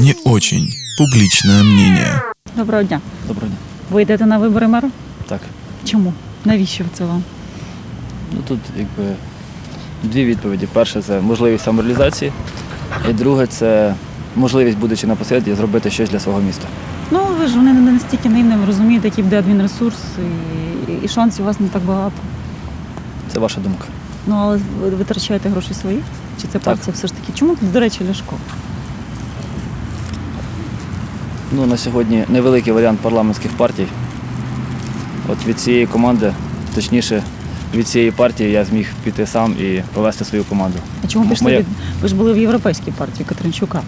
Не очень. Публичное мнение. Доброго дня. Доброго дня. Ви йдете на вибори мера? Так. Чому? Навіщо це вам? Ну тут якби дві відповіді. Перше це можливість самореалізації, і друге це можливість, будучи на посаді, зробити щось для свого міста. Ну, ви ж вони не настільки наївним розумієте, який буде адмінресурс, і, і шансів у вас не так багато. Це ваша думка. Ну, але ви витрачаєте гроші свої? Чи це партія все ж таки? Чому, до речі, Ляшко? Ну на сьогодні невеликий варіант парламентських партій. От від цієї команди, точніше, від цієї партії я зміг піти сам і повести свою команду. А чому пішли Моя- від... Ви ж були в європейській партії Катеринчука.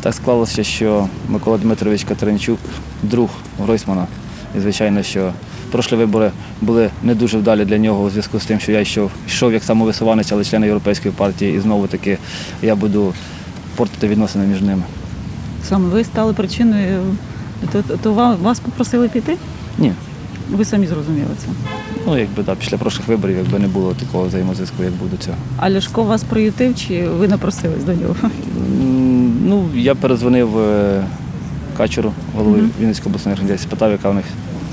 Так склалося, що Микола Дмитрович Катеринчук друг Гройсмана. І звичайно, що прошлі вибори були не дуже вдалі для нього у зв'язку з тим, що я йшов, йшов як самовисуванець, але член Європейської партії, і знову таки я буду портити відносини між ними. Саме ви стали причиною, то, то, то вас попросили піти? Ні. Ви самі зрозуміли це. Ну, якби да, після прошлих виборів, якби не було такого взаємозв'язку, як буде цього. А Ляшко вас приютив чи ви напросились до нього? М, Ну, я перезвонив е, Качуру, голови. Вінницької обласної організації, спитав, яка в них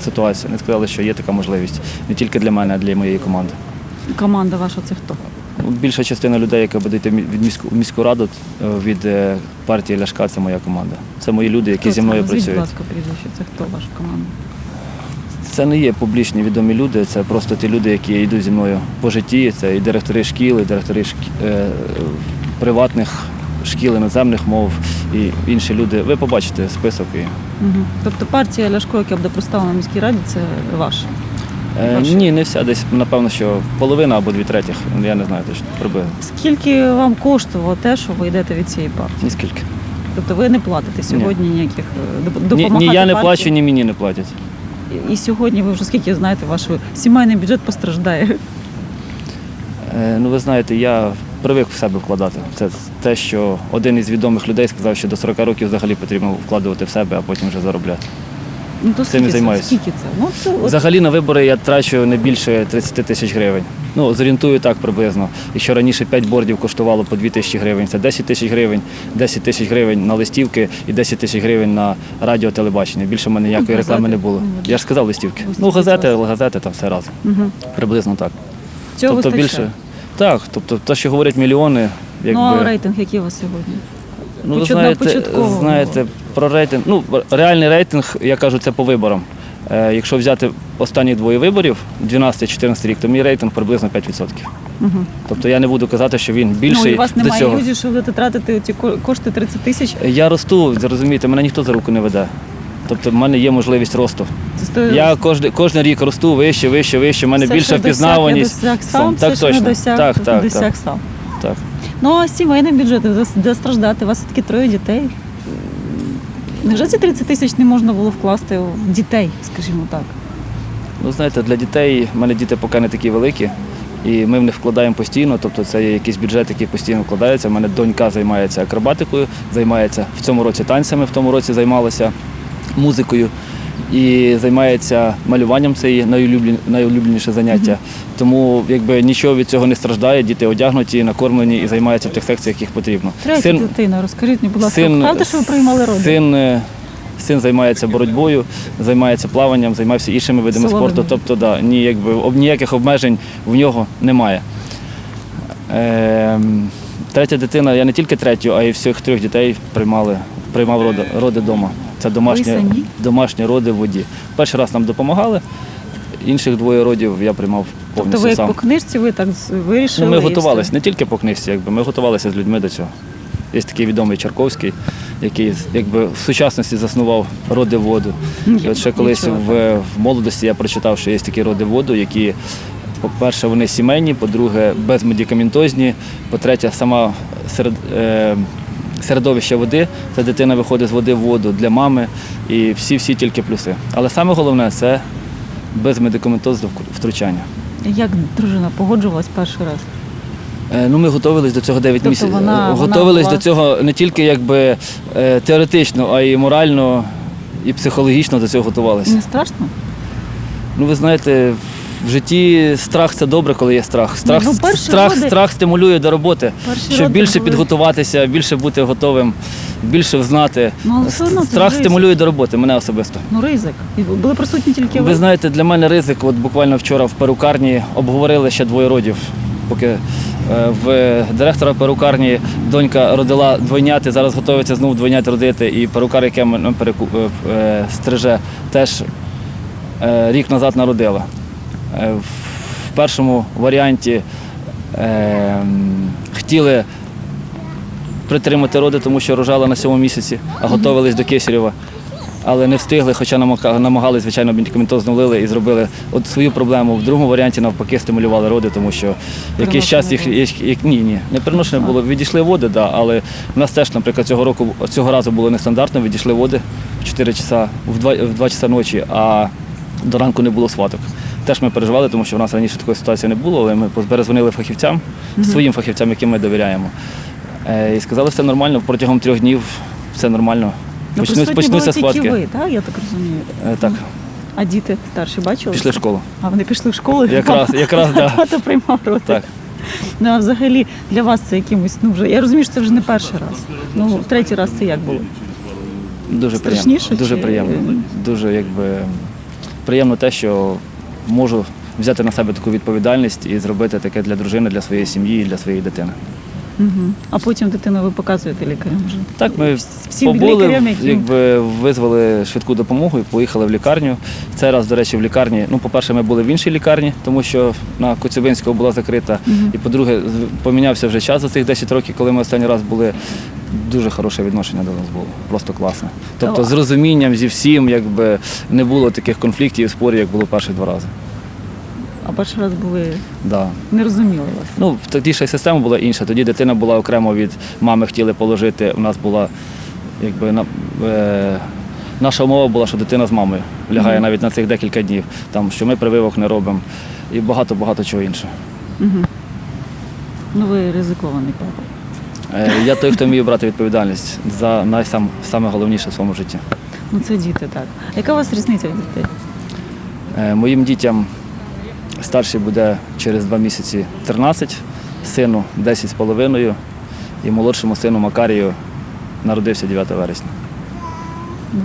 ситуація. Вони сказали, що є така можливість не тільки для мене, а для моєї команди. Команда ваша це хто? Більша частина людей, яка буде йти від міську, в міську раду е, від е, партії Ляшка, це моя команда. Це мої люди, які Хто зі мною працюють. Будь ласка, прізвище, це хто ваша команда? Це не є публічні відомі люди, це просто ті люди, які йдуть зі мною по житті. Це і директори шкіл, і директори шкі- е, приватних шкіл іноземних мов і інші люди. Ви побачите список. І... Угу. Тобто партія Ляшко, яка буде представлена в міській раді, це ваша. Е, ні, не вся, десь напевно, що половина або дві третіх. Я не знаю точно приблизно. Скільки вам коштувало те, що ви йдете від цієї партії? Ніскільки. Тобто ви не платите сьогодні ніяких е, доп- Ні, допомагати ні я не партії? плачу, ні мені не платять. І- І сьогодні ви вже скільки знаєте, ваш сімейний бюджет постраждає. Е, Ну, ви знаєте, я привик в себе вкладати. Це те, що один із відомих людей сказав, що до 40 років взагалі потрібно вкладувати в себе, а потім вже заробляти. Ну то Цим і займаюся. Скільки це? Ну це от Взагалі на вибори я трачу не більше 30 тисяч гривень. Ну, зорієнтую так приблизно. Якщо раніше 5 бордів коштувало по 2 тисячі гривень, це 10 тисяч гривень, 10 тисяч гривень на листівки і 10 тисяч гривень на радіо, телебачення. Більше в мене ніякої реклами не було. Ну, Я ж сказав листівки. Ну, газети, газети там все разом. Угу. Приблизно так. Цього тобто вистачає? більше. Так, тобто те, що говорять мільйони, якби. Ну а рейтинг який у вас сьогодні? Ну, ви знаєте, знаєте, про рейтинг. Ну, реальний рейтинг, я кажу, це по виборам. Е, якщо взяти останні двоє виборів, 12-14 рік, то мій рейтинг приблизно 5%. Угу. Тобто я не буду казати, що він більший ну, і у вас до немає цього. ілюзії, що будете тратити ці кошти 30 тисяч. Я росту, зрозумієте, мене ніхто за руку не веде. Тобто в мене є можливість росту. Я кожен, кожен рік росту вище, вище, вище, в мене все, більша досяг, впізнаваність. досяг сам, Сам. все, Так що точно. не досяг, Так, так, досяг так. сам. Так. Ну а сімейний бюджет, де- страждати? У вас таки троє дітей. Невже ці 30 тисяч не можна було вкласти в дітей, скажімо так? Ну, знаєте, для дітей в мене діти поки не такі великі, і ми в них вкладаємо постійно. Тобто це є якийсь бюджет, який постійно вкладається. У мене донька займається акробатикою, займається в цьому році танцями, в тому році займалася музикою і займається малюванням. Це її найулюблен- найулюбленіше заняття. Тому якби нічого від цього не страждає. Діти одягнуті, накормлені і займаються в тих секціях, яких потрібно. Третя дитина, розкажіть мені, будь ласка, правда, що ви приймали роди? Син, е, син займається боротьбою, займається плаванням, займався іншими видами Силовими. спорту. Тобто, да, ні, якби, об- ніяких обмежень в нього немає. Е, третя дитина, я не тільки третю, а й всіх трьох дітей приймали, приймав роди вдома. Це домашні, домашні роди в воді. Перший раз нам допомагали, інших двоє родів я приймав повністю Тобто ви сам. по книжці, ви так вирішили? Ну, ми готувалися все? не тільки по книжці, якби ми готувалися з людьми до цього. Є такий відомий Чарковський, який якби в сучасності заснував роди воду. І от ще колись в, в молодості я прочитав, що є такі роди воду, які, по-перше, вони сімейні, по-друге, безмедикаментозні, по-третє, сама серед, е, середовище води, це дитина виходить з води в воду для мами і всі-всі тільки плюси. Але саме головне це безмедикаментозне втручання. Як дружина погоджувалась перший раз? Е, Ну, ми готувалися до цього 9 Тобто місяців. вона- Е, вона до цього не тільки якби е, теоретично, а й морально і психологічно до цього готувалися. Не страшно? Ну, ви знаєте, В житті страх це добре, коли є страх. Страх, Ну, перші страх, роди- страх стимулює до роботи, Перші щоб більше були- підготуватися, більше бути готовим, більше знати. Ну, страх ризик. стимулює до роботи, мене особисто. Ну, ризик. Були присутні тільки ви. Ви знаєте, для мене ризик, от буквально вчора в перукарні обговорили ще двоє родів. Поки е, в директора перукарні донька родила двойняти, зараз готується знову двойнят родити. І перукар, яке мене переку- е, е, стриже, теж рік назад народила. Е, В першому варіанті е, хотіли притримати роди, тому що рожала на сьомому місяці, а готувались до Кесарєва. Але не встигли, хоча намагались, звичайно, медикаментоз зновили і зробили от свою проблему. В другому варіанті навпаки стимулювали роди, тому що якийсь час їх, їх, їх- ні, ні, не переношення було. Відійшли води, да, але в нас теж, наприклад, цього року цього разу було нестандартно, відійшли води в 4 часа, в 2, в 2 часа ночі, а до ранку не було сваток. Теж ми переживали, тому що в нас раніше такої ситуації не було, але ми перезвонили фахівцям, своїм фахівцям, яким ми довіряємо. Е, І сказали, що все нормально, протягом трьох днів все нормально. Ну, Почну- почнуться схватки. ви, так? Я так розумію. Е, Так, А діти старші бачили? пішли в школу. А вони пішли в школу? Якраз, якраз, да. Тато приймав роти. Так. Ну, а взагалі для вас це якимось, ну вже, я розумію, що це вже не перший раз. Ну, третій раз це як було? Дуже Страшніше приємно. Дуже чи- приємно. Дуже якби приємно те, що можу взяти на себе таку відповідальність і зробити таке для дружини, для своєї сім'ї і для своєї дитини. Угу. А потім дитину ви показуєте лікарям вже. Так, ми Всім побули, лікарям, які якби визвали швидку допомогу і поїхали в лікарню. Цей раз, до речі, в лікарні. Ну, по-перше, ми були в іншій лікарні, тому що на Коцюбинського була закрита. І по-друге, з- помінявся вже час за цих 10 років, коли ми останній раз були. Дуже хороше відношення до нас було, просто класне. Тобто з розумінням зі всім, якби не було таких конфліктів і спорів, як було перші два рази. А перший раз були Да. не розуміли вас. Ну, тоді ще система була інша. Тоді дитина була окремо від мами, хотіли положити. У нас була якби на, е, наша умова була, що дитина з мамою лягає навіть на цих декілька днів, там, що ми прививок не робимо і багато-багато чого іншого. Угу. Ну ви ризикований папа. Е, я той, хто вміє брати відповідальність за найсам саме головніше в своєму житті. Ну це діти, так. Яка у вас різниця від дітей? Е, моїм дітям старший буде через два місяці 13, сину 10 з половиною і молодшому сину Макарію народився 9 вересня. Ну,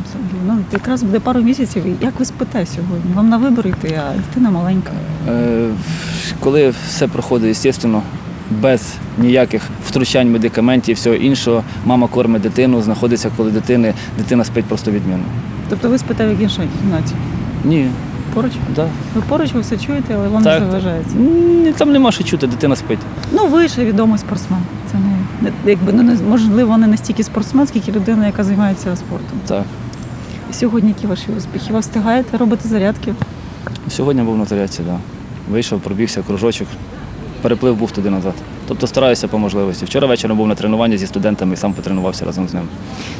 ну, якраз буде пару місяців. Як ви спите сьогодні? Вам на вибір йти, а дитина маленька. Е, Коли все проходить, звісно, без ніяких втручань медикаментів і всього іншого, мама кормить дитину, знаходиться коло дитини, дитина спить просто відмінно. Тобто ви спите в іншій кімнаті? Ні, Поруч? да. Ви поруч ви все чуєте, але вам Так. не заважається. Ні, там нема що чути, дитина спить. Ну, ви ще відомий спортсмен. Це не, не якби ну, не- можливо не настільки спортсмен, скільки людина, яка займається спортом. Так. Сьогодні які ваші успіхи? Ви встигаєте робити зарядки? Сьогодні був на зарядці, да. вийшов, пробігся кружочок, переплив був туди назад. Тобто стараюся по можливості. Вчора вечором був на тренуванні зі студентами і сам потренувався разом з ними.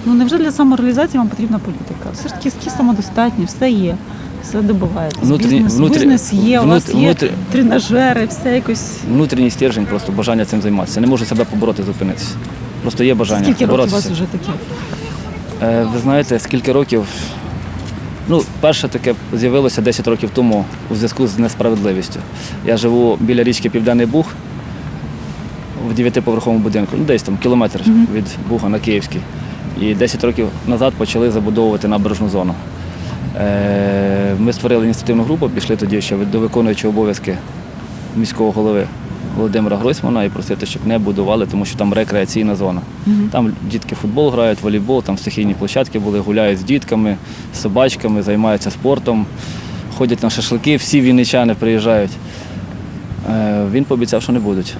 Ну невже для самореалізації вам потрібна політика? Все ж таки всі самодостатні, все є, все добуваєтесь. Внутрі- Бізнес, внутрі- бізнес є, у вас є внутрі- тренажери, все якось. Внутрішній стержень, просто бажання цим займатися. Не можу себе побороти, зупинитися. Просто є бажання Скільки років у вас вже таке? Е, Ви знаєте, скільки років? Ну, перше таке з'явилося 10 років тому у зв'язку з несправедливістю. Я живу біля річки Південний Буг в дев'ятиповерховому будинку, ну десь там кілометр від Буга на Київський. І 10 років назад почали забудовувати набережну зону. Е, Ми створили ініціативну групу, пішли тоді ще до виконуючого обов'язки міського голови Володимира Гройсмана і просити, щоб не будували, тому що там рекреаційна зона. Там дітки футбол грають, волейбол, там стихійні площадки були, гуляють з дітками, з собачками, займаються спортом, ходять на шашлики, всі вінничани приїжджають. Е, Він пообіцяв, що не будуть.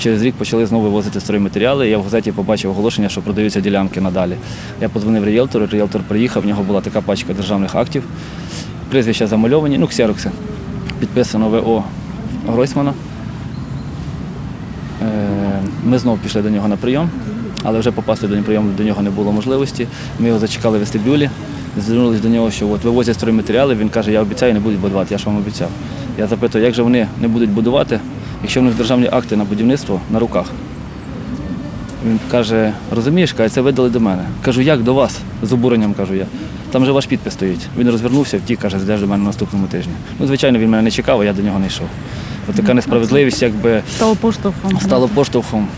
Через рік почали знову вивозити стройматеріали. Я в газеті побачив оголошення, що продаються ділянки надалі. Я подзвонив ріелтору, ріелтор приїхав, в нього була така пачка державних актів, прізвища замальовані, ну, ксерокси. Підписано ВО Гройсмана. Е, Ми знову пішли до нього на прийом, але вже попасти до прийому до нього не було можливості. Ми його зачекали в вестибюлі, звернулися до нього, що от вивозять стройматеріали. Він каже, я обіцяю, не будуть будувати, я ж вам обіцяв. Я запитую, як же вони не будуть будувати, якщо в них державні акти на будівництво на руках. Він каже: розумієш, каже, це видали до мене. Кажу, як до вас? З обуренням кажу я. Там же ваш підпис стоїть. Він розвернувся, втік, каже, зайдеш до мене наступному тижні. Ну, звичайно, він мене не чекав, а я до нього не йшов. От така несправедливість, якби Стало поштовхом. стало поштовхом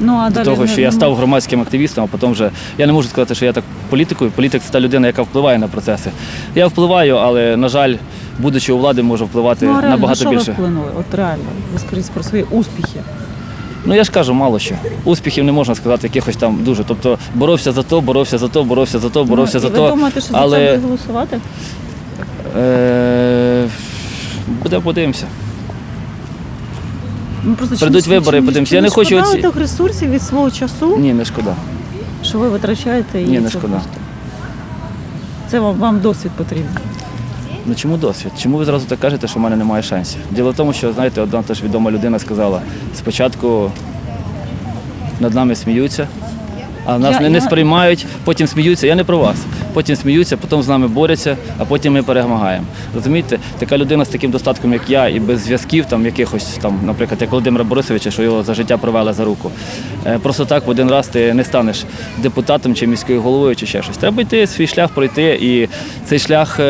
ну, а до далі того, не- що я ну, став громадським активістом, а потім вже я не можу сказати, що я так політикою. Політик це та людина, яка впливає на процеси. Я впливаю, але на жаль, будучи у влади, можу впливати Ну, а реально, на набагато що більше. ви вплинули? От реально, ви скажіть про свої успіхи. Ну я ж кажу, мало що. Успіхів не можна сказати, якихось там дуже. Тобто боровся за то, боровся за то, боровся за то, боровся ну, за ви то. думаєте, що за це буде голосувати? е- буде подивимося. Ну, просто Прийдуть чомусь- вибори, подивимося. Я не хочу шкода оці- тих ресурсів від свого часу, Ні, не шкода. що ви витрачаєте і Ні, не це шкода. просто. Це вам, вам досвід потрібен. Ну чому досвід? Чому ви зразу так кажете, що в мене немає шансів? Діло в тому, що знаєте, одна теж відома людина сказала: спочатку над нами сміються, а нас Я- не, не я- сприймають, потім сміються. Я не про вас. Потім сміються, потім з нами борються, а потім ми перемагаємо. Розумієте, така людина з таким достатком, як я, і без зв'язків, там якихось там, наприклад, як Володимира Борисовича, що його за життя провели за руку. Е, Просто так в один раз ти не станеш депутатом чи міською головою, чи ще щось. Треба йти свій шлях пройти, і цей шлях.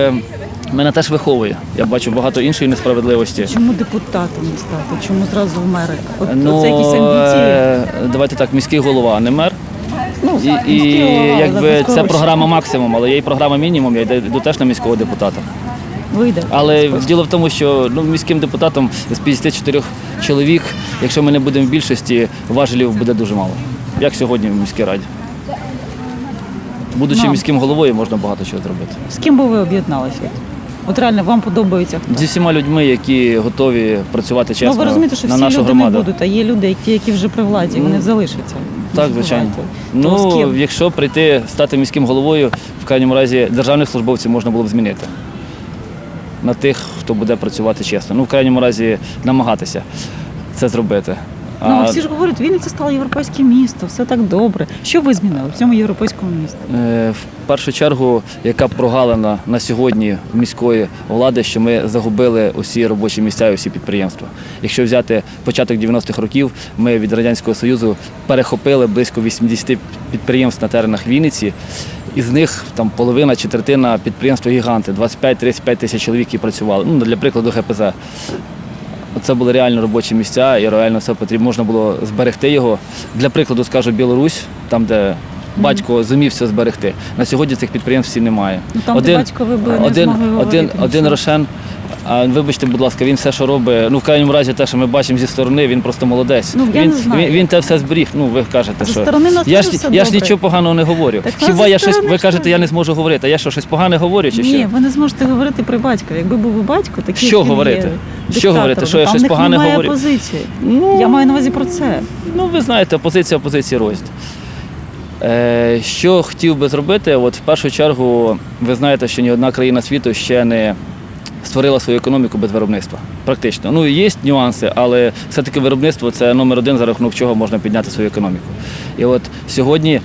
Мене теж виховує. Я бачу багато іншої несправедливості. Чому депутатом не стати? Чому зразу в мери? От, Ну, це якісь амбіції. е, давайте так, міський голова, а не мер. Ну, І, і голова, якби це програма максимум, але є і програма мінімум, я йду йду теж на міського депутата. Вийде. Але діло в тому, що ну, міським депутатом з 54 чоловік, якщо ми не будемо в більшості, важелів буде дуже мало. Як сьогодні в міській раді. Будучи Ну. міським головою, можна багато чого зробити. З ким би ви об'єдналися? От реально вам подобається хто? Зі всіма людьми, які готові працювати чесно ну ви розумієте, що на всі нашу люди громаду. не будуть, а є люди, які, які вже при владі, вони Ну, залишаться. Так, звичайно. з Ну, ким? якщо прийти, стати міським головою, в крайньому разі державних службовців можна було б змінити на тих, хто буде працювати чесно. Ну, в крайньому разі, намагатися це зробити. Ну, всі ж говорять, Вінниця стала європейським містом, все так добре. Що ви змінили в цьому європейському місті? е, в першу чергу, яка прогалина на сьогодні міської влади, що ми загубили усі робочі місця і усі підприємства. Якщо взяти початок 90-х років, ми від Радянського Союзу перехопили близько 80 підприємств на теренах Вінниці. Із них там половина чи третина підприємства гіганти, 25-35 тисяч чоловік, які працювали. Ну, для прикладу, ГПЗ. Це були реально робочі місця, і реально все потрібно можна було зберегти його. Для прикладу, скажу, Білорусь, там, де батько зумів все зберегти. На сьогодні цих підприємств всі немає. Ну, там, де батько ви були, не один, змогли один, один Рошен. А вибачте, будь ласка, він все, що робить. Ну, в крайньому разі, те, що ми бачимо зі сторони, він просто молодець. Ну, я він, не знаю. він, він те все зберіг. Ну, ви кажете, Зі що сторони нас я теж ж, все я ж добре. нічого поганого не говорю. Так, Хіба зі я щось, сторони ви кажете, я не зможу говорити, а я що щось погане говорю чи що? Ні, ви не зможете говорити при батьку. Якби був ви батько, такий Що як він говорити? Є, Що говорити? Що я там щось в них погане немає говорю? позиції. Ну, Я маю на увазі про це. Ну, ви знаєте, опозиція опозиції розділ. Е, що хотів би зробити? От в першу чергу, ви знаєте, що ні одна країна світу ще не створила свою економіку без виробництва. Практично. Ну, є нюанси, але все-таки виробництво це номер один, за рахунок чого можна підняти свою економіку. І от сьогодні,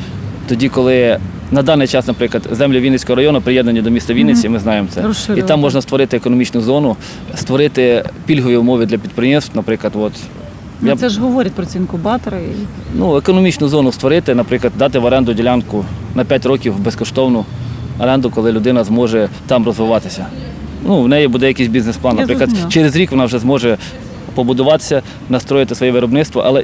тоді, коли на даний час, наприклад, землі Вінницького району приєднані до міста Вінниці, ми знаємо це. І там можна створити економічну зону, створити пільгові умови для підприємств, наприклад, от. Ну, Я Це ж говорять про ці інкубатори. ну, економічну зону створити, наприклад, дати в оренду ділянку на 5 років безкоштовну оренду, коли людина зможе там розвиватися. Ну, в неї буде якийсь бізнес-план. Наприклад, через рік вона вже зможе побудуватися, настроїти своє виробництво, але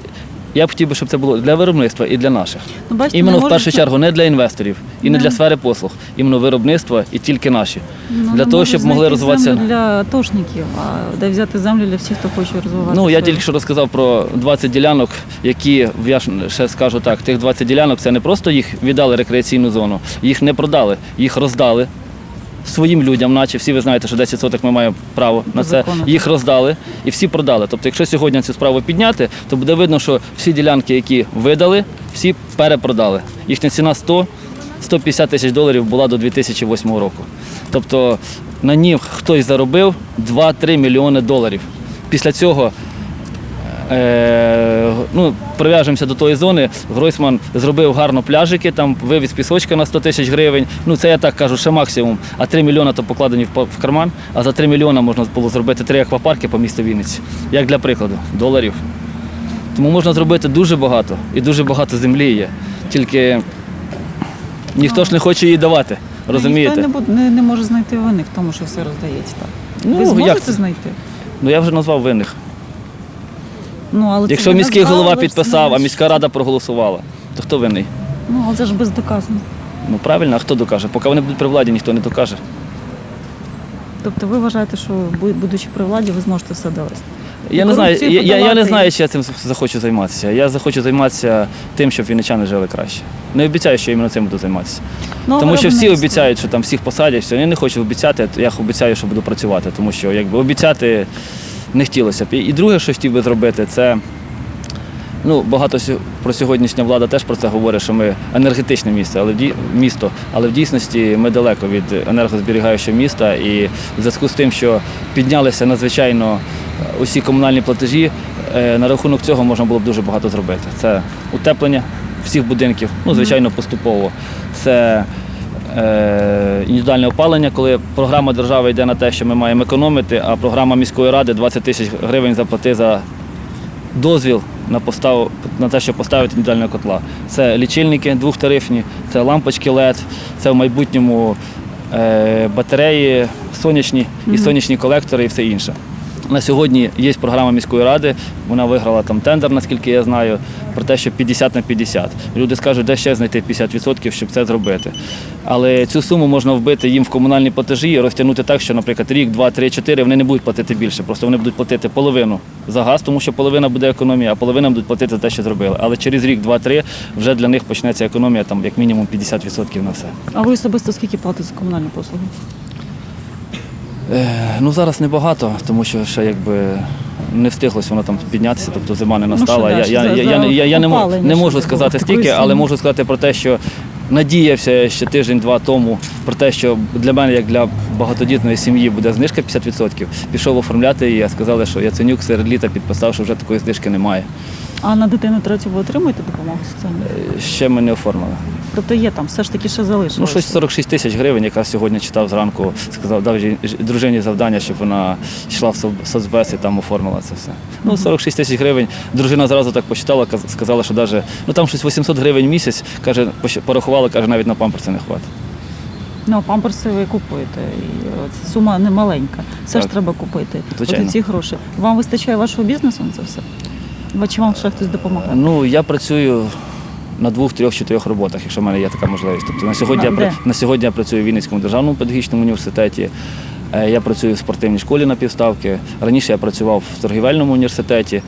я б хотів би, щоб це було для виробництва і для наших. Ну, бачите, Іменно в першу можуть- чергу не для інвесторів і не Не. для сфери послуг, іменно виробництва і тільки наші. Ну, для того, щоб могли розвиватися. для тошників, а де взяти землю для всіх, хто хоче розвиватися. Ну, я тільки що розказав про 20 ділянок, які, я ще скажу так, тих 20 ділянок це не просто їх віддали рекреаційну зону, їх не продали, їх роздали своїм людям, наче всі ви знаєте, що 10 соток ми маємо право на це. Їх роздали і всі продали. Тобто, якщо сьогодні цю справу підняти, то буде видно, що всі ділянки, які видали, всі перепродали. Їхня ціна 100 150 тисяч доларів була до 2008 року. Тобто на ній хтось заробив 2-3 мільйони доларів. Після цього Е, ну, прив'яжемося до тої зони. Гройсман зробив гарно пляжики, там вивіз пісочка на 100 тисяч гривень. Ну це я так кажу, ще максимум. А 3 мільйони то покладені в, карман. А за 3 мільйони можна було зробити три аквапарки по місту Вінниці. Як для прикладу, доларів. Тому можна зробити дуже багато і дуже багато землі є. Тільки ніхто ж не хоче її давати. Розумієте? Ніхто не, не, не може знайти вини в тому, що все роздається так. Ну, Ви зможете це? знайти? Ну я вже назвав винних. Ну, але Якщо міський голова підписав, а міська рада проголосувала, то хто винний? Ну, але це ж бездоказано. Ну правильно, а хто докаже? Поки вони будуть при владі, ніхто не докаже. Тобто ви вважаєте, що бу- будучи при владі, ви зможете все довести? Я не знаю, корупцію я, я, я не подолати. знаю, чи я цим захочу займатися. Я захочу займатися тим, щоб вінничани жили краще. Не обіцяю, що іменно цим буду займатися. Ну, Тому що всі виробництво. обіцяють, що там всіх посадять, все. Я не хочу обіцяти, я обіцяю, що буду працювати, тому що якби обіцяти не хотілося б. І, друге, що хотів би зробити, це ну, багато про сьогоднішня влада теж про це говорить, що ми енергетичне місце, але місто, але в дійсності ми далеко від енергозберігаючого міста. І в зв'язку з тим, що піднялися надзвичайно е, усі комунальні платежі, е, на рахунок цього можна було б дуже багато зробити. Це утеплення всіх будинків, ну звичайно, поступово. Це індивідуальне опалення, коли програма держави йде на те, що ми маємо економити, а програма міської ради 20 тисяч гривень заплати за дозвіл на постав, на те, щоб поставити індивідуального котла. Це лічильники двохтарифні, це лампочки LED, це в майбутньому е, батареї сонячні і сонячні колектори і все інше. На сьогодні є програма міської ради, вона виграла там тендер, наскільки я знаю, про те, що 50 на 50. Люди скажуть, де ще знайти 50%, щоб це зробити. Але цю суму можна вбити їм в комунальні платежі і розтягнути так, що, наприклад, рік, два, три, чотири вони не будуть платити більше. Просто вони будуть платити половину за газ, тому що половина буде економія, а половина будуть платити за те, що зробили. Але через рік, два, три вже для них почнеться економія там як мінімум 50% на все. А ви особисто скільки платите за комунальні послуги? Е, ну зараз небагато, тому що ще якби. Не встиглось воно там піднятися, тобто зима не настала. Ну, що, я, да, я, за- я, я, за я, я не, мо- не можу сказати стільки, але можу сказати про те, що надіявся ще тиждень-два тому про те, що для мене, як для багатодітної сім'ї, буде знижка 50%. Пішов оформляти її, а сказали, що Яценюк серед літа підписав, що вже такої знижки немає. А на дитину третю ви отримуєте допомогу соціальну? Е, Ще ми не оформили. Тобто є там, все ж таки ще залишилося? Ну, щось 46 тисяч гривень, якраз сьогодні читав зранку, сказав, дав дружині завдання, щоб вона йшла в со- соцбез і там оформила це все. Ну, 46 тисяч гривень. Дружина зразу так посчитала, каз- сказала, що навіть, ну там щось 800 гривень в місяць, каже, порахувала, каже, навіть на памперси не хватить. Ну, памперси ви купуєте. І е, сума не маленька. Все ж треба купити. Звичайно. От ці гроші. Вам вистачає вашого бізнесу на це все? Чи вам ще хтось допомагає? Ну, я працюю на двох, трьох, чотирьох роботах, якщо в мене є така можливість. Тобто на сьогодні, я, пра- на сьогодні я працюю в Вінницькому державному педагогічному університеті. Е, Я працюю в спортивній школі на півставки. Раніше я працював в торгівельному університеті.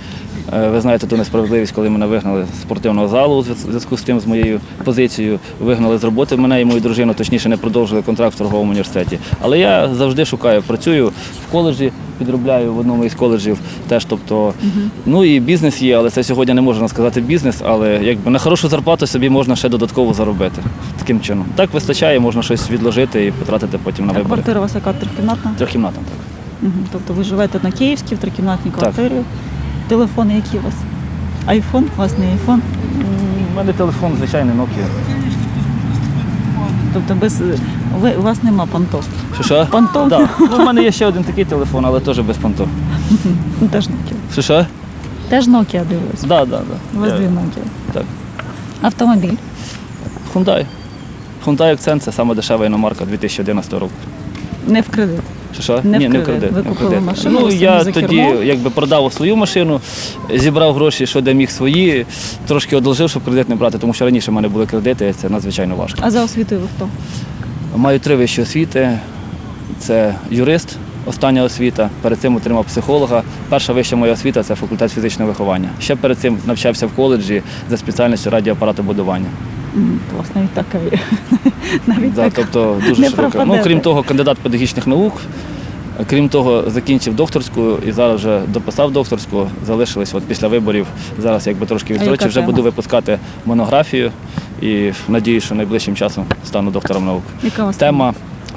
Е, Ви знаєте ту несправедливість, коли мене вигнали з спортивного залу у зв'язку з тим, з моєю позицією. Вигнали з роботи мене і мою дружину, точніше не продовжили контракт в торговому університеті. Але я завжди шукаю, працюю в коледжі, підробляю в одному із коледжів теж. Тобто, ну і бізнес є, але це сьогодні не можна сказати бізнес, але якби на хорошу зарплату собі можна ще додатково заробити. Таким чином. Так вистачає, можна щось відложити і потратити потім на А квартира у вас яка трьохкімнатна? Трьохкімнатна, так. Угу. Тобто ви живете на Київській, в трикімнатній Так. Телефони які у вас? Айфон? У вас не айфон? У мене телефон звичайний Nokia. Тобто без ви, у вас нема понтов. Що що? Понтов? Да. Ну, в мене є ще один такий телефон, але теж без понту. Ну, Теж Nokia. Що що? Теж Nokia дивлюсь. Да, да, да. У вас Я- дві Nokia. Так. Автомобіль. Hyundai. Hyundai Accent – це саме дешева іномарка 2011 року. Не в кредит. Що що? Не в Ні, не в кредит. кредит. Ви не купили кредит. машину, Ну, ви я самі за тоді кермо? якби продав свою машину, зібрав гроші, що де міг свої, трошки одолжив, щоб кредит не брати, тому що раніше в мене були кредити, це надзвичайно важко. А за освітою ви хто? Маю три вищі освіти. Це юрист, остання освіта. Перед цим отримав психолога. Перша вища моя освіта це факультет фізичного виховання. Ще перед цим навчався в коледжі за спеціальністю радіоапаратобудування. У навіть така є. Навіть Да, так. тобто дуже не широко. Ну, крім того, кандидат педагогічних наук. Крім того, закінчив докторську і зараз вже дописав докторську. Залишились от після виборів. Зараз якби трошки яка відстрочив, вже тема? буду випускати монографію і надію, що найближчим часом стану доктором наук. Яка у вас Тема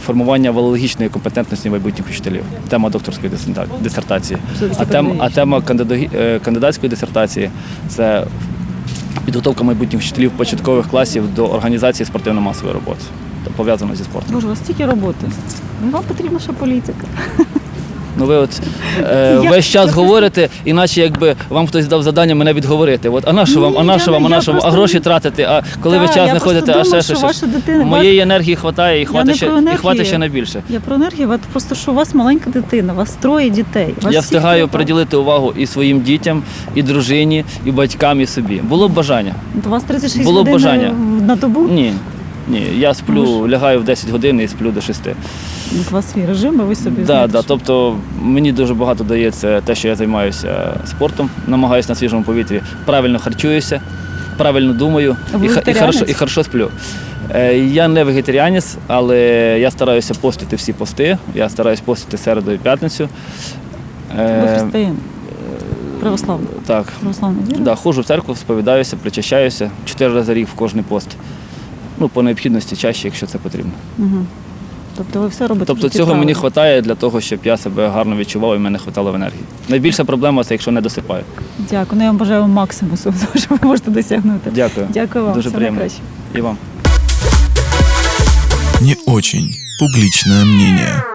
формування валологічної компетентності майбутніх учителів. Тема докторської дисерта- дисертації. А, тем, а тема кандидагі- е, кандидатської дисертації це підготовка майбутніх вчителів початкових класів до організації спортивно-масової роботи. Пов'язано зі спортом. Боже, у вас стільки роботи. Ну, Вам потрібна ще політика. Ну ви от е, весь час говорите, іначе якби вам хтось дав завдання мене відговорити. От, а на що вам, а на що вам, а на що вам, а гроші не- тратити, а коли ви час я знаходите, а ще що щось. дитина- Моєї енергії хватає і хватить ще, і хватить ще на більше. Я про енергію, от просто що у вас маленька дитина, у вас троє дітей. Вас Я всіх встигаю треба. приділити увагу і своїм дітям, і дружині, і батькам, і собі. Було б бажання. У вас 36 Було б годин бажання. на добу? Ні. Ні, я сплю, лягаю в 10 годин і сплю до 6. У вас свій режим, а ви собі Да, знаєте, да, що- тобто мені дуже багато дається те, що я займаюся спортом, намагаюся на свіжому повітрі, правильно харчуюся, правильно думаю ви і, і, хорошо, і хорошо сплю. Е, Я не вегетаріанець, але я стараюся постити всі пости. Я стараюся постити середу і п'ятницю. ви Е, християн. Православний. Так. Православний віра? Да, ходжу в церкву, сповідаюся, причащаюся чотири рази рік в кожний пост. Ну, по необхідності чаще, якщо це потрібно. Угу. Тобто ви все робите. Тобто цього мені вистачає для того, щоб я себе гарно відчував і мене вистачало в енергії. Найбільша проблема це якщо не досипаю. Дякую. Ну, я вам бажаю максимуму, що ви можете досягнути. Дякую. Дякую вам. Дуже всього приємно. І вам. Не очень публичное мнение.